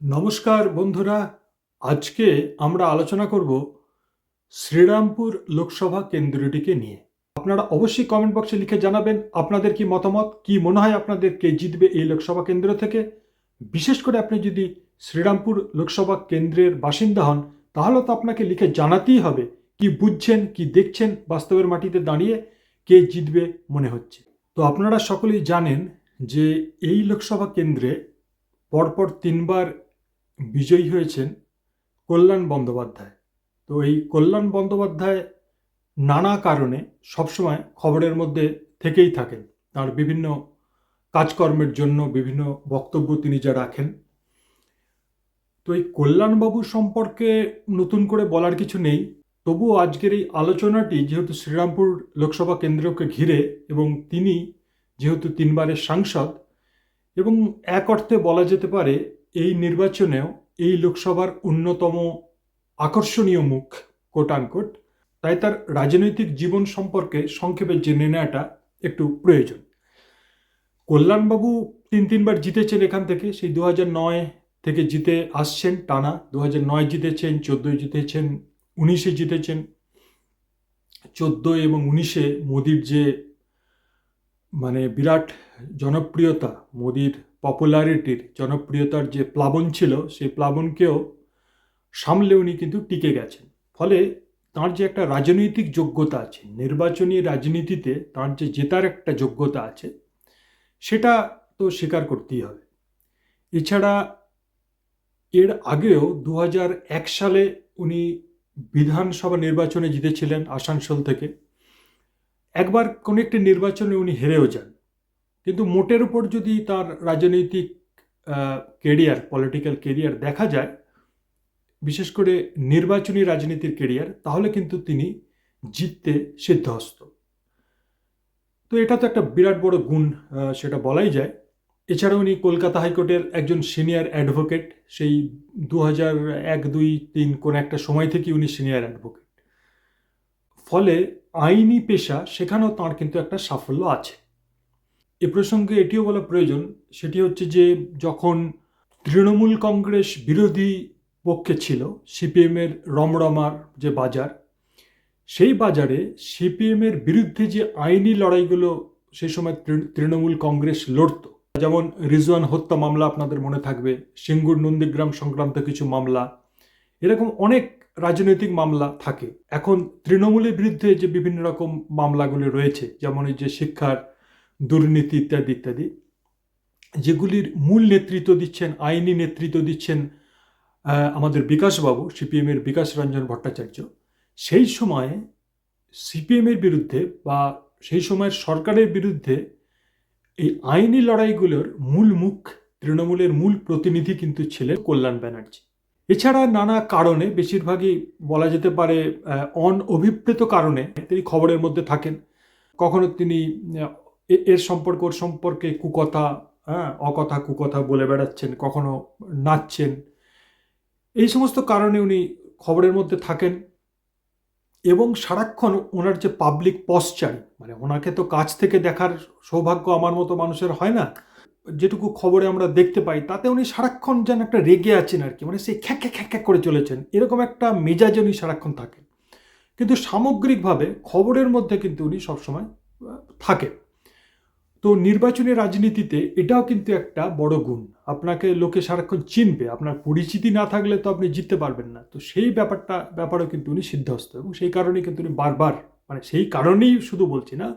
নমস্কার বন্ধুরা, আজকে আমরা আলোচনা করব শ্রীরামপুর লোকসভা কেন্দ্রটিকে নিয়ে। আপনারা অবশ্যই কমেন্ট বক্সে লিখে জানাবেন আপনাদের কি মতামত, কি মনে হয় আপনাদের কে জিতবে এই লোকসভা কেন্দ্র থেকে। বিশেষ করে আপনি যদি শ্রীরামপুর লোকসভা কেন্দ্রের বাসিন্দা হন, তাহলে তো আপনাকে লিখে জানাতেই হবে কি বুঝছেন, কি দেখছেন বাস্তবের মাটিতে দাঁড়িয়ে কে জিতবে মনে হচ্ছে। তো আপনারা সকলেই জানেন যে এই লোকসভা কেন্দ্রে পরপর তিনবার বিজয়ী হয়েছেন কল্যাণ বন্দ্যোপাধ্যায়। তো এই কল্যাণ বন্দ্যোপাধ্যায় নানা কারণে সবসময় খবরের মধ্যে থেকেই থাকেন। তার বিভিন্ন কাজকর্মের জন্য বিভিন্ন বক্তব্য তিনি যা রাখেন। তো এই কল্যাণবাবু সম্পর্কে নতুন করে বলার কিছু নেই। তবুও আজকের এই আলোচনাটি যেহেতু শ্রীরামপুর লোকসভা কেন্দ্রকে ঘিরে এবং তিনি যেহেতু তিনবারের সাংসদ এবং এক অর্থে বলা যেতে পারে এই নির্বাচনেও এই লোকসভার অন্যতম আকর্ষণীয় মুখ কোট আনকোট তাই তার রাজনৈতিক জীবন সম্পর্কে সংক্ষেপে জেনে নেওয়াটা একটু প্রয়োজন। কল্যাণবাবু তিন তিনবার জিতেছেন এখান থেকে, সেই দু নয় থেকে জিতে আসছেন টানা দু নয় জিতেছেন চোদ্দোয় জিতেছেন, উনিশে জিতেছেন। চোদ্দ এবং উনিশে মোদির যে মানে বিরাট জনপ্রিয়তা, মোদির পপুলারিটির জনপ্রিয়তার যে প্লাবন ছিল, সেই প্লাবনকেও সামলে উনি কিন্তু টিকে গেছেন। ফলে তার যে একটা রাজনৈতিক যোগ্যতা আছে, নির্বাচনী রাজনীতিতে তার যে জেতার একটা যোগ্যতা আছে, সেটা তো স্বীকার করতেই হবে। এছাড়া এর আগেও দু সালে উনি বিধানসভা নির্বাচনে জিতেছিলেন আসানসোল থেকে। একবার কোনো একটি নির্বাচনে উনি হেরেও যান। কিন্তু মোটের উপর যদি তার রাজনৈতিক কেরিয়ার পলিটিক্যাল কেরিয়ার দেখা যায়, বিশেষ করে নির্বাচনী রাজনীতির কেরিয়ার তাহলে কিন্তু তিনি জিততে সিদ্ধহস্ত। তো এটা তো একটা বিরাট বড় গুণ সেটা বলাই যায়। এছাড়া উনি কলকাতা হাইকোর্টের একজন সিনিয়র অ্যাডভোকেট সেই দু হাজার এক, দুই, তিন কোন একটা সময় থেকে উনি সিনিয়র অ্যাডভোকেট ফলে আইনি পেশা, সেখানেও তাঁর কিন্তু একটা সাফল্য আছে। এ প্রসঙ্গে এটিও বলা প্রয়োজন, সেটি হচ্ছে যে যখন তৃণমূল কংগ্রেস বিরোধী পক্ষে ছিল, সিপিএমের রমরমার যে বাজার, সেই বাজারে সিপিএমের বিরুদ্ধে যে আইনি লড়াইগুলো সেই সময় তৃণমূল কংগ্রেস লড়ত, যেমন রিজওয়ান হত্যা মামলা আপনাদের মনে থাকবে, সিঙ্গুর নন্দীগ্রাম সংক্রান্ত কিছু মামলা, এরকম অনেক রাজনৈতিক মামলা থাকে। এখন তৃণমূলের বিরুদ্ধে যে বিভিন্ন রকম মামলাগুলি রয়েছে, যেমন এই যে শিক্ষার দুর্নীতি ইত্যাদি ইত্যাদি। যেগুলির মূল নেতৃত্ব দিচ্ছেন, আইনি নেতৃত্ব দিচ্ছেন আমাদের বিকাশবাবু, সিপিএমের বিকাশ রঞ্জন ভট্টাচার্য, সেই সময়ে সিপিএমের বিরুদ্ধে বা সেই সময়ের সরকারের বিরুদ্ধে এই আইনি লড়াইগুলোর মূল মুখ, তৃণমূলের মূল প্রতিনিধি কিন্তু ছিলেন কল্যাণ ব্যানার্জি। এছাড়া নানা কারণে, বেশিরভাগই বলা যেতে পারে অন অভিপ্রেত কারণে তিনি খবরের মধ্যে থাকেন। কখনো তিনি এর সম্পর্ক, ওর সম্পর্কে কুকথা হ্যাঁ অকথা, কুকথা বলে বেড়াচ্ছেন, কখনো নাচছেন। এই সমস্ত কারণে উনি খবরের মধ্যে থাকেন এবং সারাক্ষণ ওনার যে পাবলিক পশ্চার মানে ওনাকে তো কাছ থেকে দেখার সৌভাগ্য আমার মতো মানুষের হয় না, যেটুকু খবরে আমরা দেখতে পাই, তাতে উনি সারাক্ষণ যেন একটা রেগে আছেন আর কি মানে সেই খ্যাক খ্যাক খ্যাক করে চলেছেন, এরকম একটা মেজাজে উনি সারাক্ষণ থাকেন কিন্তু সামগ্রিকভাবে খবরের মধ্যে কিন্তু উনি সবসময় থাকেন। তো নির্বাচনী রাজনীতিতে এটাও কিন্তু একটা বড় গুণ। আপনাকে লোকে সারাক্ষণ চিনবে, আপনার পরিচিতি না থাকলে তো আপনি জিততে পারবেন না। তো সেই ব্যাপারটা, ব্যাপারেও কিন্তু উনি সিদ্ধহস্ত এবং সেই কারণেই কিন্তু উনি বারবার মানে সেই কারণেই শুধু বলছি না,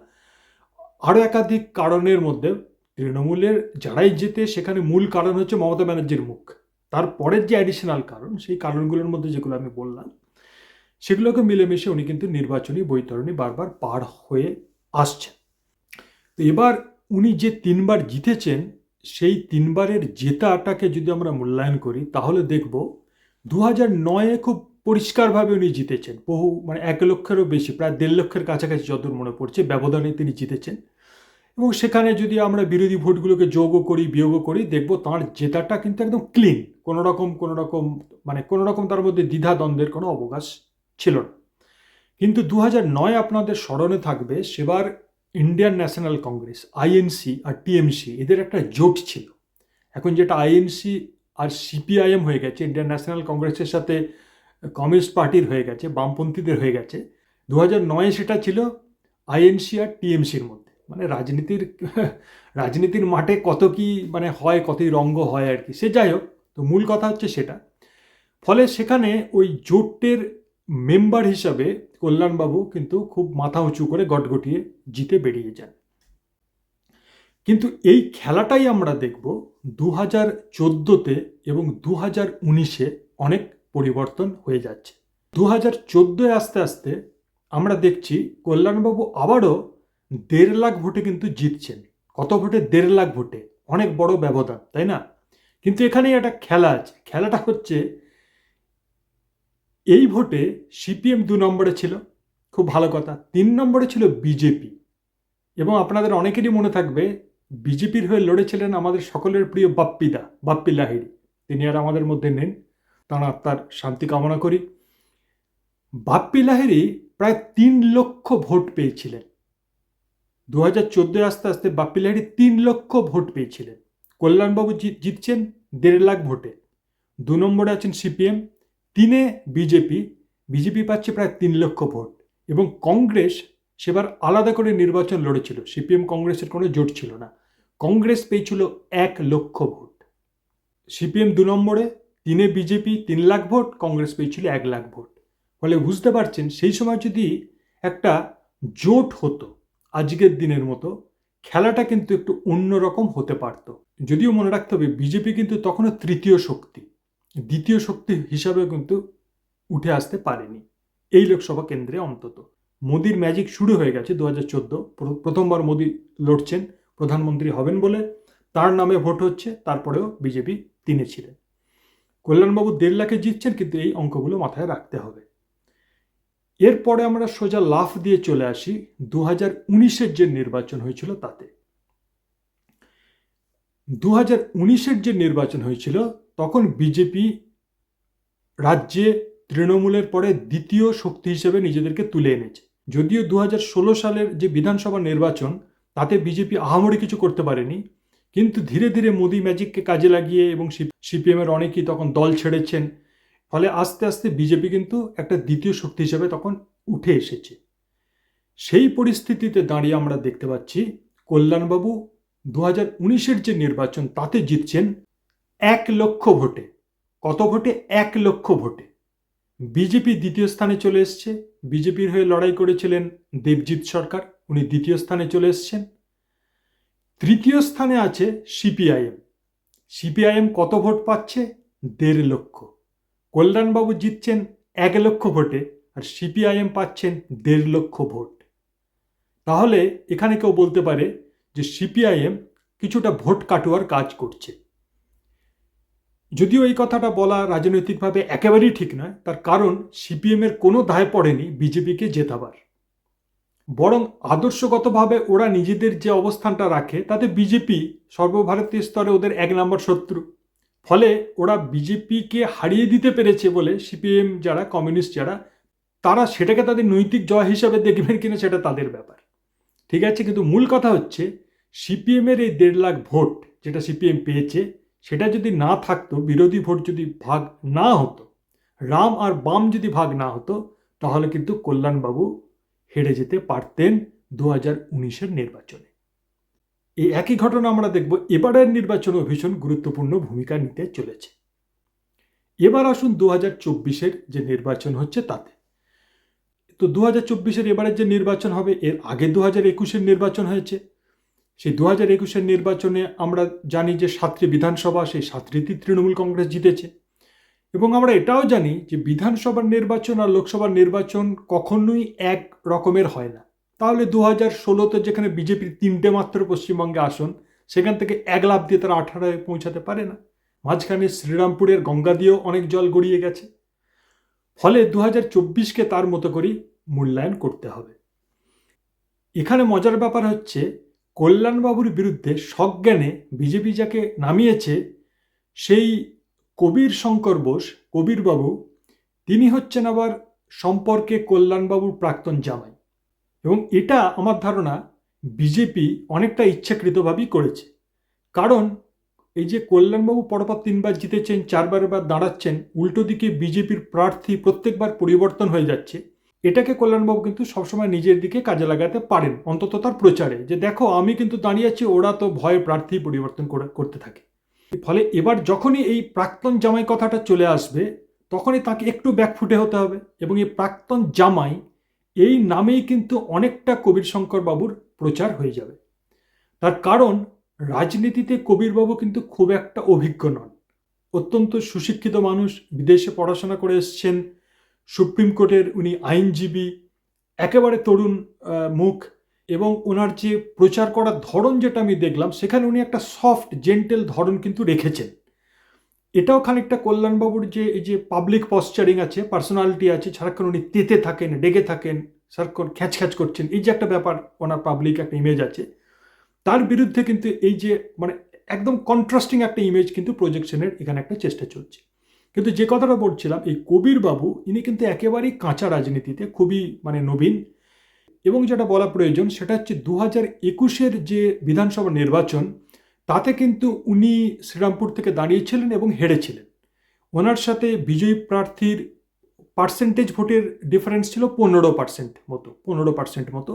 আরও একাধিক কারণের মধ্যে তৃণমূলের যারাই যেতে সেখানে মূল কারণ হচ্ছে মমতা ব্যানার্জির মুখ। তারপরের যে অ্যাডিশনাল কারণ, সেই কারণগুলোর মধ্যে যেগুলো আমি বললাম, সেগুলোকে মিলেমিশে উনি কিন্তু নির্বাচনী বৈতরণী বারবার পার হয়ে আসছেন। তো এবার উনি যে তিনবার জিতেছেন, সেই তিনবারের জেতাটাকে যদি আমরা মূল্যায়ন করি, তাহলে দেখব দু হাজার নয়ে খুব পরিষ্কারভাবে উনি জিতেছেন। বহু মানে এক লক্ষেরও বেশি, প্রায় দেড় লক্ষের কাছাকাছি যতদূর মনে পড়ছে, ব্যবধানে তিনি জিতেছেন। এবং সেখানে যদি আমরা বিরোধী ভোটগুলোকে যোগও করি, বিয়োগও করি, দেখব তাঁর জেতাটা কিন্তু একদম ক্লিন। কোনো রকম কোনো রকম মানে কোনো রকম তার মধ্যে দ্বিধা দ্বন্দ্বের কোনো অবকাশ ছিল না। কিন্তু দু নয় আপনাদের স্মরণে থাকবে, সেবার ইন্ডিয়ান ন্যাশনাল কংগ্রেস আইএনসি আর টিএমসি এদের একটা জোট ছিল। এখন যেটা আইএনসি আর সিপিআইএম হয়ে গেছে ইন্ডিয়ান ন্যাশনাল কংগ্রেসের সাথে কমিউনিস্ট পার্টির হয়ে গেছে, বামপন্থীদের হয়ে গেছে দু নয়ে সেটা ছিল আইএনসি আর টিএমসির মধ্যে। মানে রাজনীতির রাজনীতির মাঠে কত কি মানে হয়, কতই রঙ্গ হয় আর কি, সে যাই হোক, তো মূল কথা হচ্ছে সেটা। ফলে সেখানে ওই জোটের মেম্বার হিসাবে কল্যাণবাবু কিন্তু খুব মাথা উঁচু করে গটগটিয়ে জিতে বেরিয়ে যান। কিন্তু এই খেলাটাই আমরা দেখব দু হাজার চোদ্দোতে এবং দু হাজার উনিশে অনেক পরিবর্তন হয়ে যাচ্ছে। দু হাজার চোদ্দোয় আস্তে আস্তে আমরা দেখছি কল্যাণবাবু আবারও দেড় লাখ ভোটে কিন্তু জিতছেন। কত ভোটে? দেড় লাখ ভোটে। অনেক বড় ব্যবধান, তাই না? কিন্তু এখানেই একটা খেলা আছে। খেলাটা হচ্ছে এই ভোটে সিপিএম দু নম্বরে ছিল, খুব ভালো কথা। তিন নম্বরে ছিল বিজেপি। এবং আপনাদের অনেকেরই মনে থাকবে, বিজেপির হয়ে লড়েছিলেন আমাদের সকলের প্রিয় বাপ্পিদা, বাপ্পি লাহিড়ি। তিনি আর আমাদের মধ্যে নেন তাঁর আত্মার শান্তি কামনা করি। বাপ্পি লাহিড়ি প্রায় তিন লক্ষ ভোট পেয়েছিলেন। দু হাজার চোদ্দোয় আস্তে আস্তে বাপ্পি লাহিড়ি তিন লক্ষ ভোট পেয়েছিলেন। কল্যাণবাবু জিত- জিতছেন দেড় লাখ ভোটে। দু নম্বরে আছেন সিপিএম। তিনে বিজেপি বিজেপি পাচ্ছে প্রায় তিন লক্ষ ভোট এবং কংগ্রেস সেবার আলাদা করে নির্বাচন লড়েছিল। সিপিএম কংগ্রেসের কোনো জোট ছিল না। কংগ্রেস পেয়েছিল এক লক্ষ ভোট। সিপিএম দু নম্বরে, তিনে বিজেপি তিন লাখ ভোট, কংগ্রেস পেয়েছিল এক লাখ ভোট। ফলে বুঝতে পারছেন, সেই সময় যদি একটা জোট হতো, আজকের দিনের মতো, খেলাটা কিন্তু একটু অন্যরকম হতে পারত। যদিও মনে রাখতে হবে, বিজেপি কিন্তু তখনও তৃতীয় শক্তি। দ্বিতীয় শক্তি হিসাবে কিন্তু উঠে আসতে পারেনি। এই লোকসভা কেন্দ্রে অন্তত। মোদির ম্যাজিক শুরু হয়ে গেছে দু হাজার চোদ্দ প্রথমবার মোদি লড়ছেন, প্রধানমন্ত্রী হবেন বলে। তার নামে ভোট হচ্ছে, তারপরেও বিজেপি তিনে ছিলেন। কল্যাণবাবু দেড় লাখে জিতছেন, কিন্তু এই অঙ্কগুলো মাথায় রাখতে হবে। এরপরে আমরা সোজা লাফ দিয়ে চলে আসি। দু হাজার উনিশের যে নির্বাচন হয়েছিল তাতে। দু হাজার উনিশের যে নির্বাচন হয়েছিল তখন বিজেপি রাজ্যে তৃণমূলের পরে দ্বিতীয় শক্তি হিসেবে নিজেদেরকে তুলে এনেছে। যদিও দু হাজার ষোলো সালের যে বিধানসভা নির্বাচন, তাতে বিজেপি আহামরি কিছু করতে পারেনি, কিন্তু ধীরে ধীরে মোদি ম্যাজিককে কাজে লাগিয়ে এবং সিপিএমের অনেকেই তখন দল ছেড়েছেন, ফলে আস্তে আস্তে বিজেপি কিন্তু একটা দ্বিতীয় শক্তি হিসেবে তখন উঠে এসেছে। সেই পরিস্থিতিতে দাঁড়িয়ে আমরা দেখতে পাচ্ছি, কল্যাণবাবু দু হাজার উনিশের যে নির্বাচন, তাতে জিতছেন এক লক্ষ ভোটে। কত ভোটে? এক লক্ষ ভোটে। বিজেপি দ্বিতীয় স্থানে চলে এসছে। বিজেপির হয়ে লড়াই করেছিলেন দেবজিৎ সরকার। উনি দ্বিতীয় স্থানে চলে এসছেন। তৃতীয় স্থানে আছে সিপিআইএম। সিপিআইএম কত ভোট পাচ্ছে? দেড় লক্ষ। কল্যাণবাবু জিতছেন এক লক্ষ ভোটে আর সিপিআইএম পাচ্ছেন দেড় লক্ষ ভোট। তাহলে এখানে কেউ বলতে পারে যে সিপিআইএম কিছুটা ভোট কাটুয়ার কাজ করছে। যদিও এই কথাটা বলা রাজনৈতিকভাবে একেবারেই ঠিক নয়, তার কারণ সিপিএমের কোনো দায় পড়েনি বিজেপিকে জেতাবার। বরং আদর্শগতভাবে ওরা নিজেদের যে অবস্থানটা রাখে, তাতে বিজেপি সর্বভারতীয় স্তরে ওদের এক নম্বর শত্রু। ফলে ওরা বিজেপিকে হারিয়ে দিতে পেরেছে বলে সিপিএম যারা, কমিউনিস্ট যারা, তারা সেটাকে তাদের নৈতিক জয় হিসাবে দেখবেন কিনা সেটা তাদের ব্যাপার। ঠিক আছে, কিন্তু মূল কথা হচ্ছে, সিপিএমের এই দেড় লাখ ভোট যেটা সিপিএম পেয়েছে সেটা যদি না থাকতো, বিরোধী ভোট যদি ভাগ না হতো, রাম আর বাম যদি ভাগ না হতো, তাহলে কিন্তু কল্যাণবাবু হেরে যেতে পারতেন দু হাজার উনিশের নির্বাচনে। এই একই ঘটনা আমরা দেখব এবারের নির্বাচনেও ভীষণ গুরুত্বপূর্ণ ভূমিকা নিতে চলেছে। এবার আসুন দু হাজার চব্বিশের যে নির্বাচন হচ্ছে তাতে। তো দু হাজার চব্বিশের এবারের যে নির্বাচন হবে, এর আগে দু হাজার একুশের নির্বাচন হয়েছে। সেই দু হাজার একুশের নির্বাচনে আমরা জানি যে সাতটি বিধানসভা, সেই সাতটিতেই তৃণমূল কংগ্রেস জিতেছে। এবং আমরা এটাও জানি যে বিধানসভার নির্বাচন আর লোকসভার নির্বাচন কখনোই এক রকমের হয় না। তাহলে দু হাজার ষোলোতে যেখানে বিজেপির তিনটে মাত্র পশ্চিমবঙ্গে আসন, সেখান থেকে এক লাভ দিয়ে তারা আঠারোয় পৌঁছাতে পারে না। মাঝখানে শ্রীরামপুরের গঙ্গা দিয়েও অনেক জল গড়িয়ে গেছে। ফলে দু হাজার চব্বিশকে তার মতো করেই মূল্যায়ন করতে হবে। এখানে মজার ব্যাপার হচ্ছে কল্যাণবাবুর বিরুদ্ধে সজ্ঞানে বিজেপি যাকে নামিয়েছে, সেই কবির শঙ্কর বোস, কবিরবাবু, তিনি হচ্ছেন আবার সম্পর্কে কল্যাণবাবুর প্রাক্তন জামাই। এবং এটা আমার ধারণা বিজেপি অনেকটা ইচ্ছাকৃতভাবেই করেছে। কারণ এই যে কল্যাণবাবু পরপর তিনবার জিতেছেন, চারবার বার দাঁড়াচ্ছেন, উল্টো দিকে বিজেপির প্রার্থী প্রত্যেকবার পরিবর্তন হয়ে যাচ্ছে। এটাকে কল্যাণবাবু কিন্তু সবসময় নিজের দিকে কাজে লাগাতে পারেন, অন্তত তার প্রচারে, যে দেখো আমি কিন্তু দাঁড়িয়ে আছি, ওরা তো ভয়ে প্রার্থী পরিবর্তন করে, করতে থাকে। ফলে এবার যখনই এই প্রাক্তন জামাই কথাটা চলে আসবে, তখনই তাকে একটু ব্যাকফুটে হতে হবে এবং এই প্রাক্তন জামাই এই নামেই কিন্তু অনেকটা কবির শঙ্কর বাবুর প্রচার হয়ে যাবে। তার কারণ, রাজনীতিতে কবিরবাবু কিন্তু খুব একটা অভিজ্ঞ নন। অত্যন্ত সুশিক্ষিত মানুষ, বিদেশে পড়াশোনা করে এসছেন সুপ্রিম কোর্টের উনি আইনজীবী, একেবারে তরুণ মুখ এবং ওনার যে প্রচার করার ধরন যেটা আমি দেখলাম, সেখানে উনি একটা সফট, জেন্টেল ধরন কিন্তু রেখেছেন। এটাও খানিকটা কল্যাণবাবুর যে, এই যে পাবলিক পশ্চারিং আছে পার্সোনালিটি আছে, সারাক্ষণ উনি তেতে থাকেন ডেকে থাকেন, সারাক্ষণ খ্যাচ খ্যাচ করছেন, এই যে একটা ব্যাপার ওনার পাবলিক একটা ইমেজ আছে। তার বিরুদ্ধে কিন্তু এই যে মানে একদম কন্ট্রাস্টিং একটা ইমেজ কিন্তু প্রজেকশনের এখানে একটা চেষ্টা চলছে। কিন্তু যে কথাটা বলছিলাম, এই কবির বাবু ইনি কিন্তু একেবারেই কাঁচা রাজনীতিতে খুবই মানে নবীন এবং যেটা বলা প্রয়োজন সেটা হচ্ছে দু হাজার একুশের যে বিধানসভা নির্বাচন, তাতে কিন্তু উনি শ্রীরামপুর থেকে দাঁড়িয়েছিলেন এবং হেরেছিলেন। ওনার সাথে বিজয়ী প্রার্থীর পার্সেন্টেজ ভোটের ডিফারেন্স ছিল পনেরো পার্সেন্ট মতো, পনেরো পার্সেন্ট মতো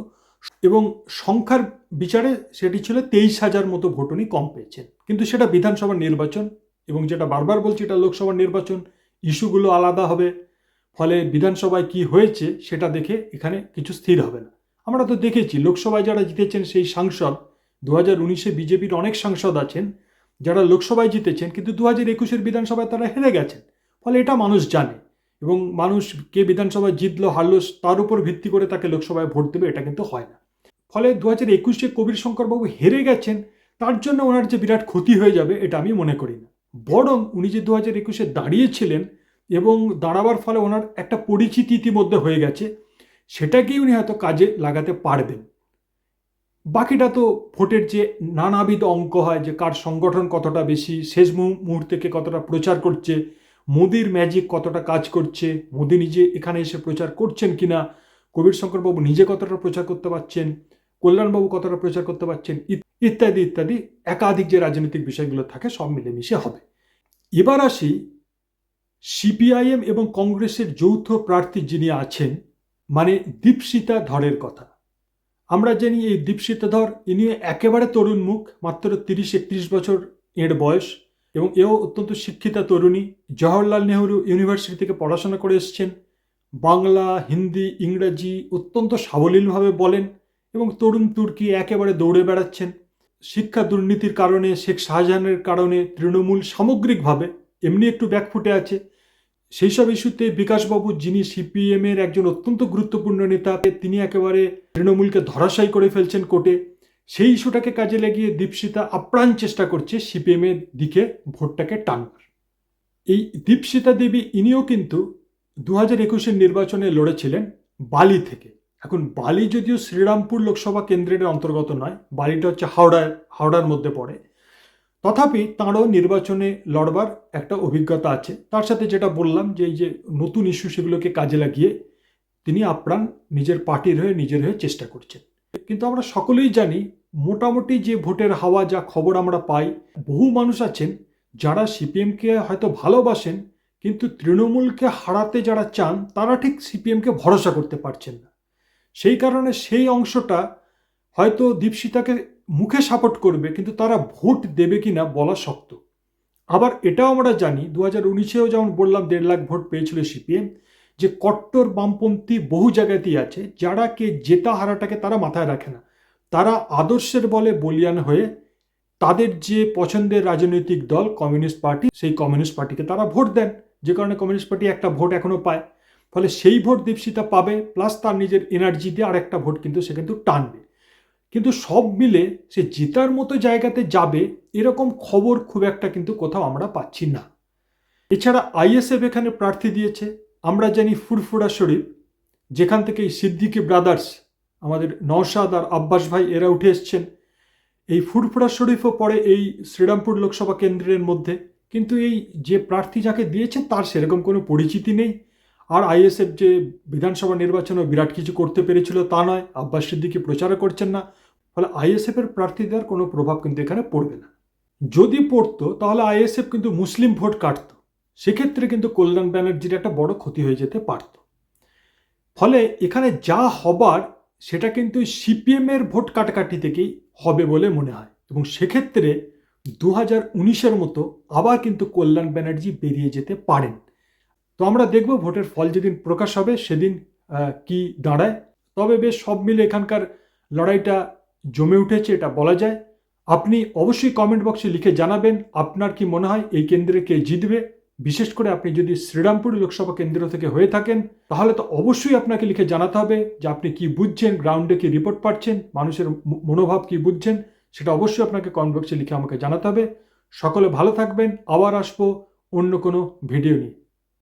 এবং সংখ্যার বিচারে সেটি ছিল তেইশ হাজার মতো ভোট উনি কম পেয়েছেন। কিন্তু সেটা বিধানসভা নির্বাচন এবং যেটা বারবার বলছি, এটা লোকসভা নির্বাচন ইস্যুগুলো আলাদা হবে, ফলে বিধানসভায় কি হয়েছে সেটা দেখে এখানে কিছু স্থির হবে না। আমরা তো দেখেছি, লোকসভায় যারা জিতেছেন সেই সাংসদ দু হাজার উনিশে বিজেপির অনেক সাংসদ আছেন, যারা লোকসভায় জিতেছেন, কিন্তু দু হাজার একুশের বিধানসভায় তারা হেরে গেছেন। ফলে এটা মানুষ জানে, এবং মানুষ কে বিধানসভায় জিতলো, হারলো, তার উপর ভিত্তি করে তাকে লোকসভায় ভোট দেবে, এটা কিন্তু হয় না। ফলে দু হাজার একুশে কবির শঙ্করবাবু হেরে গেছেন, তার জন্য ওনার যে বিরাট ক্ষতি হয়ে যাবে, এটা আমি মনে করি না। বরং উনি যে দু হাজার একুশে দাঁড়িয়েছিলেন এবং দাঁড়াবার ফলে ওনার একটা পরিচিতি ইতিমধ্যে হয়ে গেছে, সেটাকেই উনি হয়তো কাজে লাগাতে পারবেন। বাকিটা তো ভোটের যে নানাবিধ অঙ্ক হয়, যে কার সংগঠন কতটা বেশি, শেষ মুহূর্তে কে কতটা প্রচার করছে, মোদির ম্যাজিক কতটা কাজ করছে, মোদি নিজে এখানে এসে প্রচার করছেন কি না কবির শঙ্করবাবু নিজে কতটা প্রচার করতে পারছেন, কল্যাণবাবু কতটা প্রচার করতে পারছেন ইত্যাদি ইত্যাদি একাধিক যে রাজনৈতিক বিষয়গুলো থাকে সব মিলেমিশে হবে। এবার আসি সিপিআইএম এবং কংগ্রেসের যৌথ প্রার্থী যিনি আছেন মানে দীপশিতা ধরের কথা। আমরা জানি এই দীপশিতা ধর, ইনি একেবারে তরুণ মুখ, মাত্র তিরিশ, একত্রিশ বছর এর বয়স এবং এও অত্যন্ত শিক্ষিতা তরুণী। জওহরলাল নেহরু ইউনিভার্সিটি থেকে পড়াশোনা করে এসছেন, বাংলা, হিন্দি, ইংরাজি অত্যন্ত সাবলীলভাবে বলেন এবং তরুণ তুর্কি একেবারে দৌড়ে বেড়াচ্ছেন। শিক্ষা দুর্নীতির কারণে, শেখ শাহজাহানের কারণে তৃণমূল সামগ্রিকভাবে এমনি একটু ব্যাকফুটে আছে। সেই সব ইস্যুতে বিকাশবাবু, যিনি সিপিএম এর একজন অত্যন্ত গুরুত্বপূর্ণ নেতা, তিনি একেবারে তৃণমূলকে ধরাশায়ী করে ফেলছেন কোর্টে। সেই ইস্যুটাকে কাজে লাগিয়ে দীপশিতা আপ্রাণ চেষ্টা করছে সিপিএম এর দিকে ভোটটাকে টানবার। এই দীপশিতা দেবী, ইনিও কিন্তু দু হাজার একুশের নির্বাচনে লড়েছিলেন বালি থেকে। এখন বালি যদিও শ্রীরামপুর লোকসভা কেন্দ্রের অন্তর্গত নয়, বালিটা হচ্ছে হাওড়ায় হাওড়ার মধ্যে পড়ে। তথাপি তাঁরও নির্বাচনে লড়বার একটা অভিজ্ঞতা আছে। তার সাথে যেটা বললাম যে এই যে নতুন ইস্যু সেগুলোকে কাজে লাগিয়ে তিনি আপ্রাণ নিজের পার্টির হয়ে নিজের হয়ে চেষ্টা করছেন। কিন্তু আমরা সকলেই জানি, মোটামুটি যে ভোটের হাওয়া যা খবর আমরা পাই, বহু মানুষ আছেন যারা সিপিএমকে হয়তো ভালোবাসেন, কিন্তু তৃণমূলকে হারাতে যারা চান, তারা ঠিক সিপিএমকে ভরসা করতে পারছেন না। সেই কারণে সেই অংশটা হয়তো দীপশিতাকে মুখে সাপোর্ট করবে, কিন্তু তারা ভোট দেবে কি না বলা শক্ত। আবার এটাও আমরা জানি দু হাজার উনিশেও যেমন বললাম দেড় লাখ ভোট পেয়েছিল সিপিএম, যে কট্টর বামপন্থী বহু জায়গাতেই আছে, যারা কে জেতা হারাটাকে তারা মাথায় রাখে না। তারা আদর্শের বলে বলিয়ান হয়ে তাদের যে পছন্দের রাজনৈতিক দল কমিউনিস্ট পার্টি, সেই কমিউনিস্ট পার্টিকে তারা ভোট দেন। যে কারণে কমিউনিস্ট পার্টি একটা ভোট এখনও পায়। ফলে সেই ভোট দীপশিতা পাবে প্লাস তার নিজের এনার্জি দিয়ে আরেকটা ভোট কিন্তু সে কিন্তু টানবে। কিন্তু সব মিলে সে জেতার মতো জায়গাতে যাবে, এরকম খবর খুব একটা কিন্তু কোথাও আমরা পাচ্ছি না। এছাড়া আইএসএফ এখানে প্রার্থী দিয়েছে, আমরা জানি ফুরফুরা শরীফ, যেখান থেকে সিদ্দিকি ব্রাদার্স আমাদের নওশাদ আর আব্বাস ভাই এরা উঠে এসছেন। এই ফুরফুরা শরীফও পড়ে এই শ্রীরামপুর লোকসভা কেন্দ্রের মধ্যে, কিন্তু এই যে প্রার্থী যাকে দিয়েছে তার সেরকম কোনো পরিচিতি নেই। আর আইএসএফ যে বিধানসভা নির্বাচনে বিরাট কিছু করতে পেরেছিল তা নয়, আব্বাস সিদ্দিকি প্রচারও করছেন না। ফলে আইএসএফের প্রার্থীদের কোনো প্রভাব কিন্তু এখানে পড়বে না। যদি পড়তো, তাহলে আইএসএফ কিন্তু মুসলিম ভোট কাটতো। সেক্ষেত্রে কিন্তু কল্যাণ ব্যানার্জির একটা বড় ক্ষতি হয়ে যেতে পারত। ফলে এখানে যা হবার, সেটা কিন্তু সিপিএমের ভোট কাটাকাটি থেকেই হবে বলে মনে হয়। এবং সেক্ষেত্রে দু হাজার উনিশের মতো আবার কিন্তু কল্যাণ ব্যানার্জি বেরিয়ে যেতে পারেন। তো আমরা দেখব ভোটের ফল যেদিন প্রকাশ হবে, সেদিন কি দাঁড়ায়। তবে বেশ সব মিলে এখানকার লড়াইটা জমে উঠেছে, এটা বলা যায়। আপনি অবশ্যই কমেন্ট বক্সে লিখে জানাবেন আপনার কি মনে হয় এই কেন্দ্রে কে জিতবে। বিশেষ করে আপনি যদি শ্রীরামপুর লোকসভা কেন্দ্র থেকে হয়ে থাকেন, তাহলে তো অবশ্যই আপনাকে লিখে জানাতে হবে যে আপনি কি বুঝছেন গ্রাউন্ডে কি রিপোর্ট পাচ্ছেন, মানুষের মনোভাব কি বুঝছেন, সেটা অবশ্যই আপনাকে কমেন্ট বক্সে লিখে আমাকে জানাতে হবে। সকলে ভালো থাকবেন, আবার আসব অন্য কোনো ভিডিও নিয়ে।